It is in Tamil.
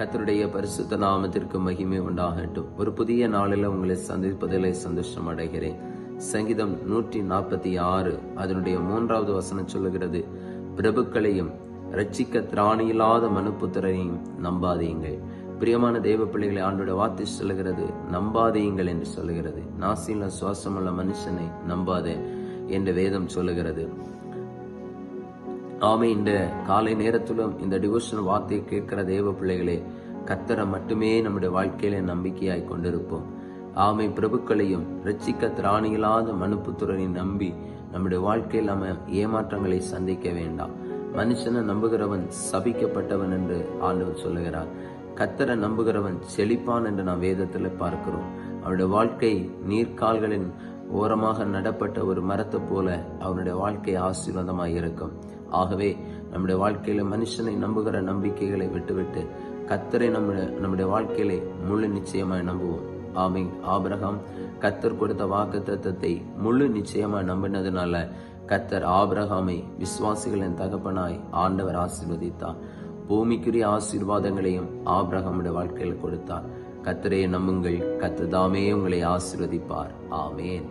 கத்தருடைய பரிசுத்த நாமத்திற்கு மகிமை உண்டாகட்டும். ஒரு புதிய நாளில் உங்களை சந்திப்பதில் சந்தோஷம் அடைகிறேன். சங்கீதம் நூற்றி நாற்பத்தி ஆறு அதனுடைய மூன்றாவது வசனம் சொல்லுகிறது பிரபுக்களையும் ரட்சிக்க திராணியில்லாத மனுப்புத்திரையும் நம்பாதீங்கள். பிரியமான தெய்வ பிள்ளைகளை ஆண்டோட வார்த்தை சொல்லுகிறது நம்பாதீங்கள் என்று சொல்லுகிறது. நாசில சுவாசமுள்ள மனுஷனை நம்பாதே என்று வேதம் சொல்லுகிறது. ஆமை இந்த காலை நேரத்திலும் இந்த டிவோஷன் வார்த்தையை கேட்கிற தேவ பிள்ளைகளே கத்தரை மட்டுமே நம்முடைய வாழ்க்கையில நம்பிக்கையாய் கொண்டிருப்போம். ஆமை பிரபுக்களையும் ரட்சிக்க திராணியில்லாத மனுப்புத்துறனை நம்பி நம்முடைய வாழ்க்கையில் நம்ம ஏமாற்றங்களை சந்திக்க வேண்டாம். மனுஷனை நம்புகிறவன் சபிக்கப்பட்டவன் என்று ஆண்டவர் சொல்லுகிறார். கத்தரை நம்புகிறவன் செழிப்பான் என்று நாம் வேதத்தில் பார்க்கிறோம். அவருடைய வாழ்க்கை நீர்கால்களின் ஓரமாக நடப்பட்ட ஒரு மரத்தை போல அவனுடைய வாழ்க்கை ஆசீர்வாதமாக இருக்கும். ஆகவே நம்முடைய வாழ்க்கையில மனுஷனை நம்புகிற நம்பிக்கைகளை விட்டுவிட்டு கத்தரை நம்முடைய நம்முடைய வாழ்க்கையில முழு நிச்சயமாய் நம்புவோம். ஆமை ஆபிரகாம் கத்தர் கொடுத்த வாக்கு தத்தத்தை முழு நிச்சயமாய் நம்பினதுனால கத்தர் ஆபிரகாமை விசுவாசிகளின் தகப்பனாய் ஆண்டவர் ஆசீர்வதித்தார். பூமிக்குரிய ஆசீர்வாதங்களையும் ஆபிரகாமுடைய வாழ்க்கையில் கொடுத்தார். கத்தரையை நம்புங்கள். கத்ததாமே உங்களை ஆசீர்வதிப்பார். ஆமேன்.